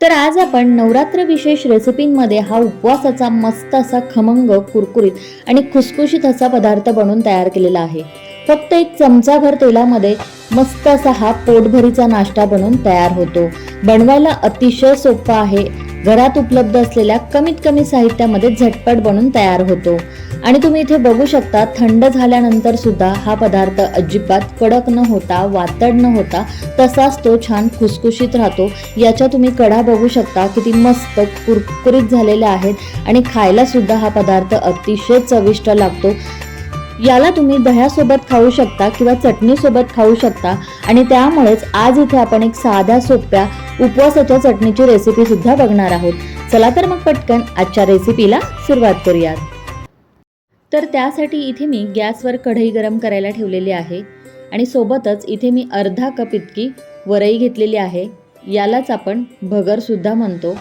तर आज आपण नवरात्र विशेष रेसिपींमध्ये हा उपवासाचा मस्त असा खमंग कुरकुरीत आणि खुसखुशीत असा पदार्थ बनवून तयार केलेला आहे. फक्त एक चमचाभर तेलामध्ये मस्त असा हा पोटभरीचा नाश्ता बनवून तयार होतो. बनवायला अतिशय सोपा आहे. घरात उपलब्ध असलेल्या कमीत कमी साहित्यामध्ये झटपट बनून तयार होतो. आणि तुम्ही इथे बघू शकता थंड झाल्यानंतर सुद्धा हा पदार्थ अजिबात कडक न होता वातड न होता तसाच तो छान खुसखुशीत राहतो. याच्या तुम्ही कडा बघू शकता किती मस्त कुरकुरीत झालेल्या आहेत आणि खायला सुद्धा हा पदार्थ अतिशय चविष्ट लागतो. याला तुम्ही दह्यासोबत खाऊ शकता किंवा चटणीसोबत खाऊ शकता. आणि त्यामुळेच आज इथे आपण एक साध्या सोप्या उपवासाच्या चटणीची रेसिपी सुद्धा बघणार आहोत. चला तर मग पटकन आजच्या रेसिपीला सुरुवात करूयात. तर त्यासाठी इथे मी गॅसवर कढई गरम करायला ठेवलेली आहे आणि सोबतच इथे मी अर्धा कप इतकी वरई घेतलेली आहे. यालाच आपण भगरसुद्धा म्हणतो.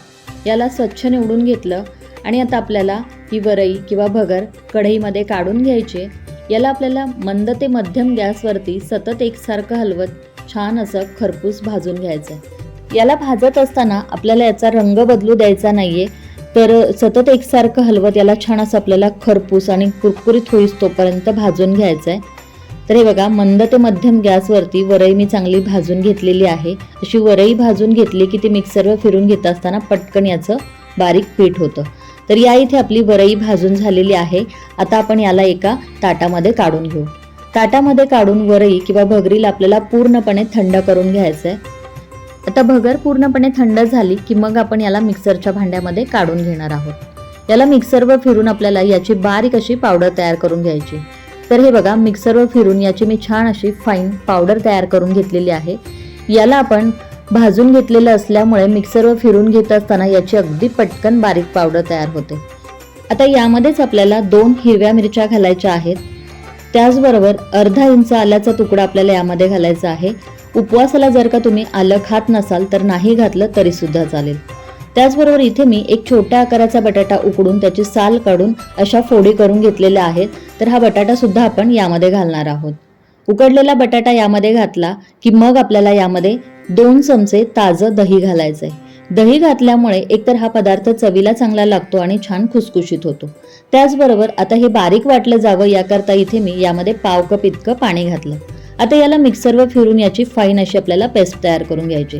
याला स्वच्छ निवडून घेतलं आणि आता आपल्याला ही वरई किंवा भगर कढईमध्ये काढून घ्यायचे याला आपल्याला मंद ते मध्यम गॅसवरती सतत एकसारखं हलवत छान असं खरपूस भाजून घ्यायचं आहे. याला भाजत असताना आपल्याला याचा रंग बदलू द्यायचा नाही आहे तर सतत एकसारखं हलवत याला छान असं आपल्याला खरपूस आणि कुरकुरीत होईस तोपर्यंत भाजून घ्यायचं आहे. तर हे बघा मंद ते मध्यम गॅसवरती वरई मी चांगली भाजून घेतलेली आहे. अशी वरई भाजून घेतली की ती मिक्सरवर फिरून घेत असताना पटकन याचं बारीक पीठ होतं. तर या इथे आपली वरई भाजून झालेली आहे. आता आपण याला एका ताटामध्ये काढून घेऊ. ताटामध्ये काढून वरई किंवा भगरीला आपल्याला पूर्णपणे थंड करून घ्यायचं आहे. आता भगर पूर्णपणे थंड झाली की मग आपण याला मिक्सरच्या भांड्यामध्ये काढून घेणार आहोत. याला मिक्सरवर फिरून आपल्याला याची बारीक अशी पावडर तयार करून घ्यायची. तर हे बघा मिक्सरवर फिरून याची मी छान अशी फाईन पावडर तयार करून घेतलेली आहे. याला आपण भाजून घेतलेलं असल्यामुळे मिक्सरवर फिरून घेत असताना याची अगदी पटकन बारीक पावडर तयार होते. आता यामध्येच आपल्याला दोन हिरव्या मिरच्या घालायच्या आहेत. त्याचबरोबर अर्धा इंच आल्याचा तुकडा आपल्याला यामध्ये घालायचा आहे. उपवासाला जर का तुम्ही आलं खात नसाल तर नाही घातलं तरीसुद्धा चालेल. त्याचबरोबर इथे मी एक छोट्या आकाराचा बटाटा उकडून त्याची साल काढून अशा फोडी करून घेतलेल्या आहेत तर हा बटाटासुद्धा आपण यामध्ये घालणार आहोत. उकडलेला बटाटा यामध्ये घातला की मग आपल्याला यामध्ये दोन चमचे ताजं दही घालायचं आहे दही घातल्यामुळे एकतर हा पदार्थ चवीला चांगला लागतो आणि छान खुसखुशीत होतो. त्याचबरोबर आता हे बारीक वाटलं जावं याकरता इथे मी यामध्ये पाव कप इतकं पाणी घातलं. आता याला मिक्सरवर फिरून याची फाईन अशी आपल्याला पेस्ट तयार करून घ्यायची.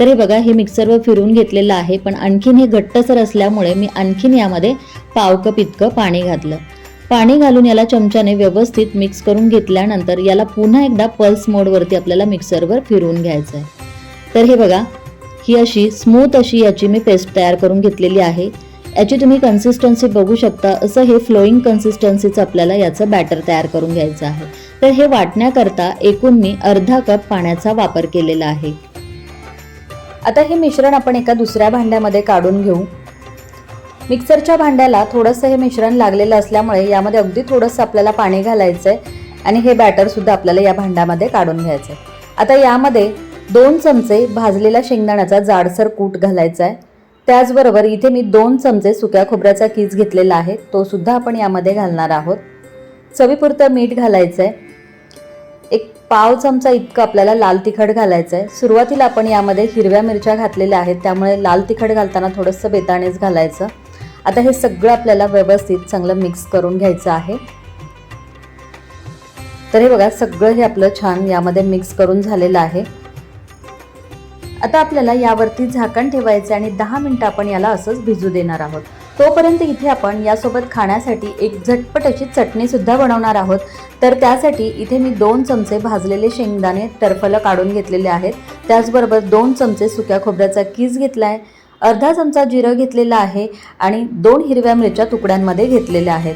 तर हे बघा हे मिक्सरवर फिरून घेतलेलं आहे पण आणखीन हे घट्टसर असल्यामुळे मी आणखीन यामध्ये पाव कप इतकं पाणी घातलं. पाणी घालून याला चमच्याने व्यवस्थित मिक्स करून घेतल्यानंतर याला पुन्हा एकदा पल्स मोडवरती आपल्याला मिक्सरवर फिरवून घ्यायचं आहे तर हे बघा ही अशी स्मूथ अशी याची मी पेस्ट तयार करून घेतलेली आहे. याची तुम्ही कन्सिस्टन्सी बघू शकता. असं हे फ्लोईंग कन्सिस्टन्सीचं आपल्याला याचं बॅटर तयार करून घ्यायचं आहे. तर हे वाटण्याकरता एकूण मी अर्धा कप पाण्याचा वापर केलेला आहे. आता हे मिश्रण आपण एका दुसऱ्या भांड्यामध्ये काढून घेऊ. मिक्सरच्या भांड्याला थोडंसं हे मिश्रण लागलेलं असल्यामुळे यामध्ये अगदी थोडंसं आपल्याला पाणी घालायचं आहे आणि हे बॅटरसुद्धा आपल्याला या भांड्यामध्ये काढून घ्यायचं आहे आता यामध्ये दोन चमचे भाजलेल्या शेंगदाण्याचा जाडसर कूट घालायचा आहे त्याचबरोबर इथे मी दोन चमचे सुक्या खोबऱ्याचा कीस घेतलेला आहे. तो सुद्धा आपण यामध्ये घालणार आहोत. चवीपुरतं मीठ घालायचं आहे एक पाव चमचा इतकं आपल्याला लाल तिखट घालायचं आहे सुरुवातीला आपण यामध्ये हिरव्या मिरच्या घातलेल्या आहेत. त्यामुळे लाल तिखट घालताना थोडंसं बेताणेच घालायचं. आता हे सगळं आपल्याला व्यवस्थित चांगलं मिक्स करून घ्यायचं आहे. तर हे बघा सगळं हे आपलं छान यामध्ये मिक्स करून झालेलं आहे. आता आपल्याला यावरती झाकण ठेवायचं आणि दहा मिनटं आपण याला असंच भिजू देणार आहोत. तोपर्यंत इथे आपण यासोबत खाण्यासाठी एक झटपट अशी चटणीसुद्धा बनवणार आहोत. तर त्यासाठी इथे मी दोन चमचे भाजलेले शेंगदाणे टरफलं काढून घेतलेले आहेत. त्याचबरोबर दोन चमचे सुक्या खोबऱ्याचा कीस घेतला आहे अर्धा चमचा जिरं घेतलेला आहे आणि दोन हिरव्या मिरच्या तुकड्यांमध्ये घेतलेल्या आहेत.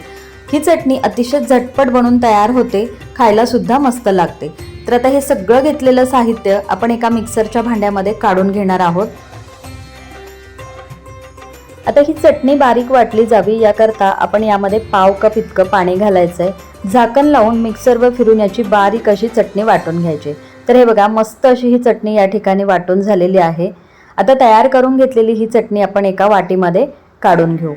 ही चटणी अतिशय झटपट बनून तयार होते खायलासुद्धा मस्त लागते. तर आता हे सगळं घेतलेलं साहित्य आपण एका मिक्सरच्या भांड्यामध्ये काढून घेणार आहोत. आता ही चटणी बारीक वाटली जावी याकरता आपण यामध्ये पाव कप इतकं पाणी घालायचं आहे झाकण लावून मिक्सरवर फिरून याची बारीक अशी चटणी वाटून घ्यायची. तर हे बघा मस्त अशी ही चटणी या ठिकाणी वाटून झालेली आहे. आता तयार करून घेतलेली ही चटणी आपण एका वाटीमध्ये काढून घेऊ.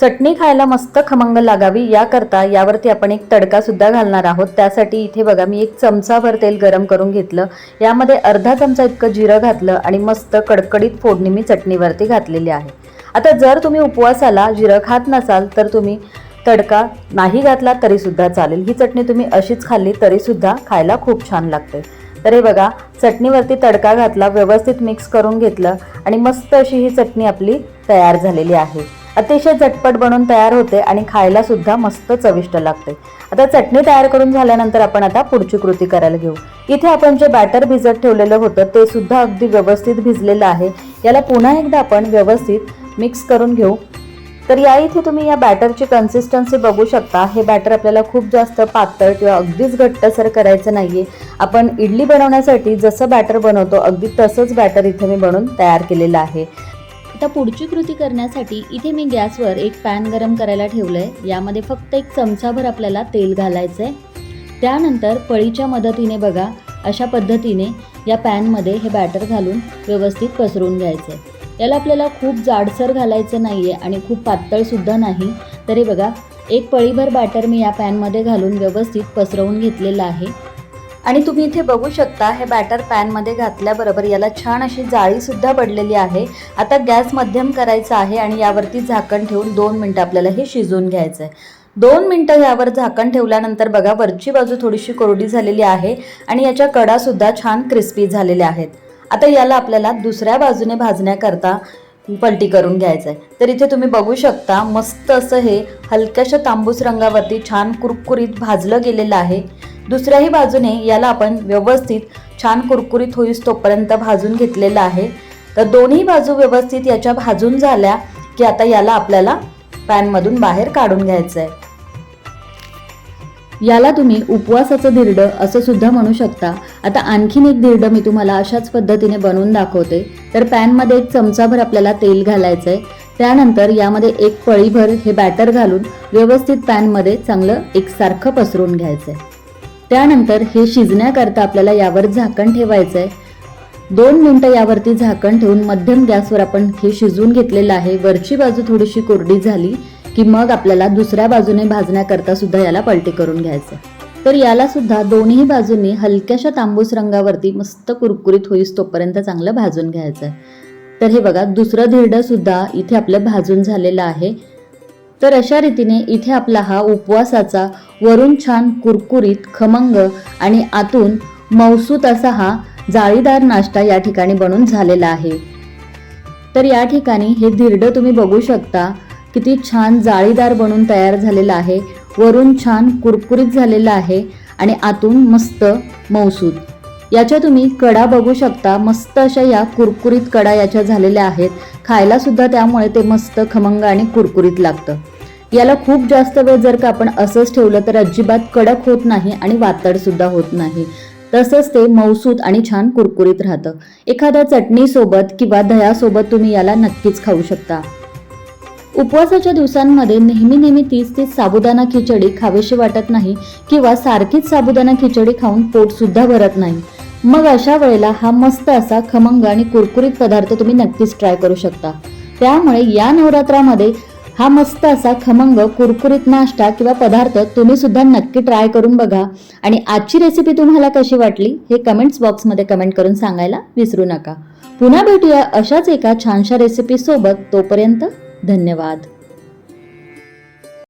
चटणी खायला मस्त खमंग लागावी याकरता यावरती आपण एक तडका सुद्धा घालणार आहोत. त्यासाठी इथे बघा मी एक चमचाभर तेल गरम करून घेतलं. यामध्ये अर्धा चमचा इतकं जिरं घातलं आणि मस्त कडकडीत फोडणी मी चटणीवरती घातलेली आहे. आता जर तुम्ही उपवासाला जिरं खात नसाल तर तुम्ही तडका नाही घातला तरीसुद्धा चालेल. ही चटणी तुम्ही अशीच खाल्ली तरीसुद्धा खायला खूप छान लागते. तर हे बघा चटणीवरती तडका घातला व्यवस्थित मिक्स करून घेतलं आणि मस्त अशी ही चटणी आपली तयार झालेली आहे. अतिशय झटपट बनवून तयार होते आणि खायला सुद्धा मस्त चविष्ट लागते. आता चटणी तयार करून झाल्यानंतर आपण आता पुढची कृती करायला घेऊ. इथे आपण जे बॅटर भिजत ठेवलेलं होतं ते सुद्धा अगदी व्यवस्थित भिजलेलं आहे. याला पुन्हा एकदा आपण व्यवस्थित मिक्स करून घेऊ. तर या इथे तुम्ही या बॅटरची कन्सिस्टन्सी बघू शकता. हे बॅटर आपल्याला खूप जास्त पातळ किंवा अगदीच घट्टसर करायचं नाहीये. आपण इडली बनवण्यासाठी जसं बॅटर बनवतो अगदी तसंच बॅटर इथे मी बनवून तयार केलेलं आहे. आता पुढची कृती करण्यासाठी इथे मी गॅसवर एक पॅन गरम करायला ठेवलं आहे यामध्ये फक्त एक चमचाभर आपल्याला तेल घालायचं आहे त्यानंतर पळीच्या मदतीने बघा अशा पद्धतीने या पॅनमध्ये हे बॅटर घालून व्यवस्थित पसरून घ्यायचं आहे याला आपल्याला खूप जाडसर घालायचं नाही आहे आणि खूप पातळसुद्धा नाही. तरी बघा एक पळीभर बॅटर मी या पॅनमध्ये घालून व्यवस्थित पसरवून घेतलेलं आहे. आणि तुम्ही इथे बघू शकता हे बॅटर पॅनमध्ये घातल्याबरोबर याला छान अशी जाळीसुद्धा पडलेली आहे. आता गॅस मध्यम करायचा आहे आणि यावरती झाकण ठेवून दोन मिनटं आपल्याला हे शिजवून घ्यायचं आहे दोन मिनटं यावर झाकण ठेवल्यानंतर बघा वरची बाजू थोडीशी कोरडी झालेली आहे आणि याच्या कडासुद्धा छान क्रिस्पी झालेल्या आहेत. आता याला आपल्याला दुसऱ्या बाजूने भाजण्याकरता पलटी करून घ्यायचं आहे तर इथे तुम्ही बघू शकता मस्त असं हे हलक्याशा तांबूस रंगावरती छान कुरकुरीत भाजलं गेलेलं आहे. दुसऱ्याही बाजूने याला आपण व्यवस्थित छान कुरकुरीत होईस तोपर्यंत भाजून घेतलेलं आहे. तर दोन्ही बाजू व्यवस्थित याच्या भाजून झाल्या की आता याला आपल्याला पॅनमधून बाहेर काढून घ्यायचं आहे याला तुम्ही उपवासाचं धिरडं असं सुद्धा म्हणू शकता. आता आणखीन एक धिरडं मी तुम्हाला अशाच पद्धतीने बनवून दाखवते. तर पॅनमध्ये एक चमचाभर आपल्याला तेल घालायचं आहे त्यानंतर यामध्ये एक पळीभर हे बॅटर घालून व्यवस्थित पॅनमध्ये चांगलं एकसारखं पसरून घ्यायचं आहे त्यानंतर हे शिजण्याकरता आपल्याला यावर झाकण ठेवायचं आहे दोन मिनटं यावरती झाकण ठेवून मध्यम गॅसवर आपण हे शिजवून घेतलेलं आहे. वरची बाजू थोडीशी कोरडी झाली की मग आपल्याला दुसऱ्या बाजूने भाजण्याकरता सुद्धा याला पलटी करून घ्यायचं. तर याला सुद्धा दोन्ही बाजूंनी हलक्याशा तांबूस रंगावरती मस्त कुरकुरीत होईस तोपर्यंत चांगलं भाजून घ्यायचं आहे तर हे बघा दुसरं धिरडं सुद्धा इथे आपलं भाजून झालेलं आहे. तर अशा रीतीने इथे आपला हा उपवासाचा वरून छान कुरकुरीत खमंग आणि आतून मौसूत असा हा जाळीदार नाश्ता या ठिकाणी बनून झालेला आहे. तर या ठिकाणी हे धिरडं तुम्ही बघू शकता किती छान जाळीदार बनून तयार झालेलं आहे वरून छान कुरकुरीत झालेलं आहे आणि आतून मस्त मौसूद याच्या तुम्ही कडा बघू शकता. मस्त अशा या कुरकुरीत कडा याच्या झालेल्या आहेत. खायला सुद्धा त्यामुळे ते मस्त खमंग आणि कुरकुरीत लागतं. याला खूप जास्त वेळ जर का आपण असंच ठेवलं तर अजिबात कडक होत नाही आणि वातड सुद्धा होत नाही. तसंच ते मौसूत आणि छान कुरकुरीत राहतं. एखाद्या चटणीसोबत किंवा दह्यासोबत तुम्ही याला नक्कीच खाऊ शकता. उपवासाच्या दिवसांमध्ये नेहमी नेहमी तीच तीच साबुदाणा खिचडी खावीशी वाटत नाही किंवा सारखीच साबुदाणा खिचडी खाऊन पोट सुद्धा भरत नाही. मग अशा वेळेला हा मस्त असा खमंग आणि कुरकुरीत पदार्थ तुम्ही नक्कीच ट्राय करू शकता. त्यामुळे या नवरात्रामध्ये हा मस्त असा खमंग कुरकुरीत नाश्ता किंवा पदार्थ तुम्ही सुद्धा नक्की ट्राय करून बघा. आणि आजची रेसिपी तुम्हाला कशी वाटली हे कमेंट्स बॉक्समध्ये कमेंट करून सांगायला विसरू नका. पुन्हा भेटूया अशाच एका छानशा रेसिपी सोबत. तोपर्यंत धन्यवाद.